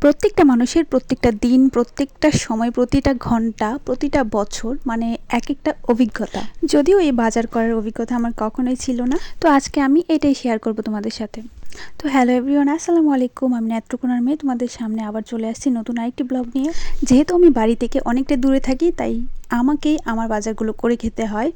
প্রত্যেকটা মানুষের প্রত্যেকটা দিন, প্রত্যেকটা সময়, প্রতিটা ঘণ্টা, প্রতিটা বছর মানে এক একটা অভিজ্ঞতা। যদিও এই বাজার করার অভিজ্ঞতা আমার কখনোই ছিল না। তো আজকে আমি এটাই শেয়ার করব তোমাদের সাথে। তো হ্যালো এভরিওয়ান আসসালামু আলাইকুম। আমি নেত্রকোনার মেয়ে। তোমাদের সামনে আবার চলে আসছি নতুন আরেকটি ব্লগ নিয়ে। যেহেতু আমি বাড়ি থেকে অনেকটা দূরে থাকি, তাই আমাকেই আমার বাজারগুলো করে খেতে হয়।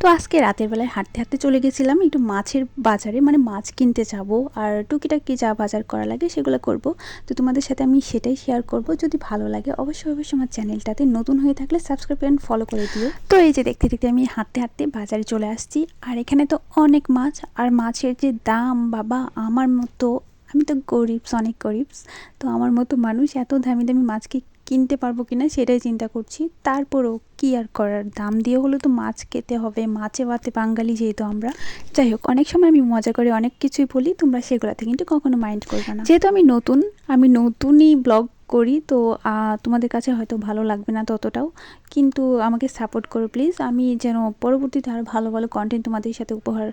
তো আজকে রাতের বেলায় হাঁটতে হাঁটতে চলে গেছিলাম একটু মাছের বাজারে মানে মাছ কিনতে যাব। আর টুকিটাকি যা বাজার করা লাগে সেগুলো করব। তো তোমাদের সাথে আমি সেটাই শেয়ার করব। যদি ভালো লাগে অবশ্যই অবশ্যই আমার চ্যানেলটাতে নতুন হয়ে থাকলে সাবস্ক্রাইব অ্যান্ড ফলো করে দিও। তো এই যে দেখতে দেখতে আমি হাঁটতে হাঁটতে বাজারে চলে আসছি। আর এখানে তো অনেক মাছ। আর মাছের যে দাম, বাবা, আমার মতো, আমি তো গরিবস, অনেক গরিবস। তো আমার মতো মানুষ এত দামি দামি মাছ কি কিনতে পারব কি না সেটাই চিন্তা করছি। তারপরও কী আর করার? দাম দিয়ে হলে তো মাছ খেতে হবে, মাছে ভাতে বাঙালি যেহেতু আমরা। যাই হোক, অনেক সময় আমি মজা করে অনেক কিছুই বলি, তোমরা সেগুলোতে কিন্তু কখনো মাইন্ড করবে না। যেহেতু আমি নতুন, আমি নতুনই ব্লগ করি। তো তোমাদের কাছে হয়তো ভালো লাগবে না ততটাও। কিন্তু আমাকে সাপোর্ট করো প্লিজ আমি যেন পরবর্তীতে আরও ভালো ভালো কন্টেন্ট তোমাদের সাথে উপহার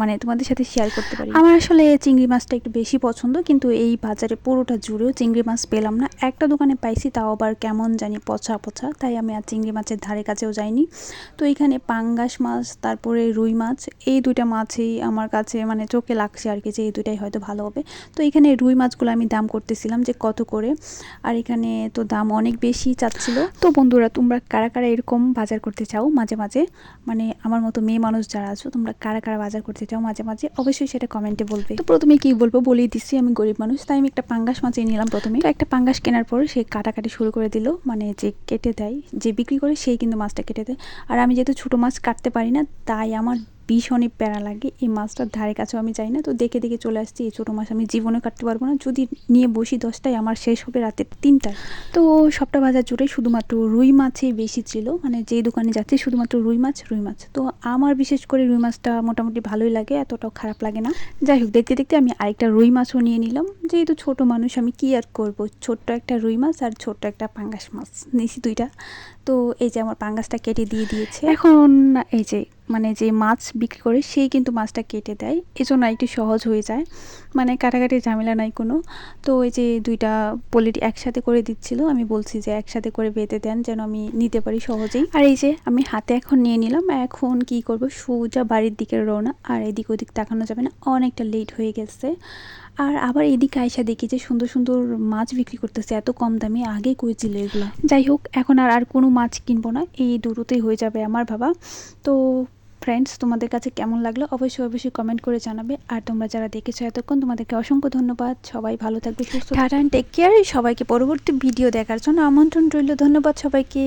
মানে তোমাদের সাথে শেয়ার করতে পারি। আমার আসলে চিংড়ি মাছটা একটু বেশি পছন্দ। কিন্তু এই বাজারে পুরোটা জুড়েও চিংড়ি মাছ পেলাম না। একটা দোকানে পাইছি, তাও আবার কেমন জানি পচা পচা। তাই আমি আর চিংড়ি মাছের ধারে কাছেও যাইনি। তো এখানে পাঙ্গাস মাছ, তারপরে রুই মাছ, এই দুইটা মাছই আমার কাছে মানে চোখে লাগছে আর কি যে এই দুইটাই হয়তো ভালো হবে। তো এখানে রুই মাছগুলো আমি দাম করতেছিলাম যে কত করে। আর এখানে তো দাম অনেক বেশি চাচ্ছিল। তো বন্ধুরা, তোমরা কারা কারা এরকম বাজার করতে চাও মাঝে মাঝে মানে আমার মতো মেয়ে মানুষ যারা আছো, তোমরা কারা কারা বাজার করতে চাও মাঝে মাঝে, অবশ্যই সেটা কমেন্টে বলবে। তো প্রথমে কি বলব, বলেই দিচ্ছি, আমি গরিব মানুষ, তাই আমি একটা পাঙ্গাস মাছ নিলাম প্রথমে। তো একটা পাঙ্গাস কেনার পর সে কাটাকাটি শুরু করে দিল মানে যে কেটে দেয়, যে বিক্রি করে, সেই কিন্তু মাছটা কেটে দেয়। আর আমি যেহেতু ছোটো মাছ কাটতে পারি না, তাই আমার ভীষণই প্যারা লাগে। এই মাছটার ধারে কাছেও আমি যাই না, তো দেখে দেখে চলে আসছি এই ছোটো মাছ। আমি জীবনে কাটতে পারব না। যদি নিয়ে বসি দশটায়, আমার শেষ হবে রাতের তিনটায়। তো সবটা বাজার জুড়ে শুধুমাত্র রুই মাছই বেশি ছিল। মানে যে দোকানে যাচ্ছি, শুধুমাত্র রুই মাছ রুই মাছ। তো আমার বিশেষ করে রুই মাছটা মোটামুটি ভালোই লাগে, এতটাও খারাপ লাগে না। যাই হোক, দেখতে দেখতে আমি আরেকটা রুই মাছও নিয়ে নিলাম। যেহেতু ছোট মানুষ, আমি কি আর করব? ছোট্ট একটা রুই মাছ আর ছোট্ট একটা পাঙ্গাস মাছ। নিয়েছি দুইটা। তো এই যে আমার পাঙ্গাসটা কেটে দিয়ে দিয়েছে। এখন এই যে মানে যে মাছ বিক্রি করে সেই কিন্তু মাছটা কেটে দেয়। এজন্য একটু সহজ হয়ে যায়। মানে কাটাকাটি ঝামেলা নাই কোনো। তো এই যে দুইটা পলিটি একসাথে করে দিচ্ছিল। আমি বলছি যে একসাথে করে বেঁধে দেন যেন আমি নিতে পারি সহজেই। আর এই যে আমি হাতে এখন নিয়ে নিলাম। এখন কি করব? সোজা বাড়ির দিকে রওনা। আর এদিক ওদিক তাকানো যাবে না। অনেকটা লেট হয়ে গেছে। আর আবার এদিকে আয়সা দেখি যে সুন্দর সুন্দর মাছ বিক্রি করতেছে। এত কম দামে। আগে কইছিল এগুলো। যাই হোক, এখন আর আর কোনো মাছ কিনবো না। এই দুটোতেই হয়ে যাবে আমার বাবা তো ফ্রেন্ডস তোমাদের কাছে কেমন লাগল? অবশ্যই অবশ্যই কমেন্ট করে জানাবে। আর তোমরা যারা দেখেছ এতক্ষণ, তোমাদেরকে অসংখ্য ধন্যবাদ। সবাই ভালো থাকবে, সুস্থ টেক কেয়ার সবাইকে পরবর্তী ভিডিও দেখার জন্য আমন্ত্রণ রইল। ধন্যবাদ সবাইকে।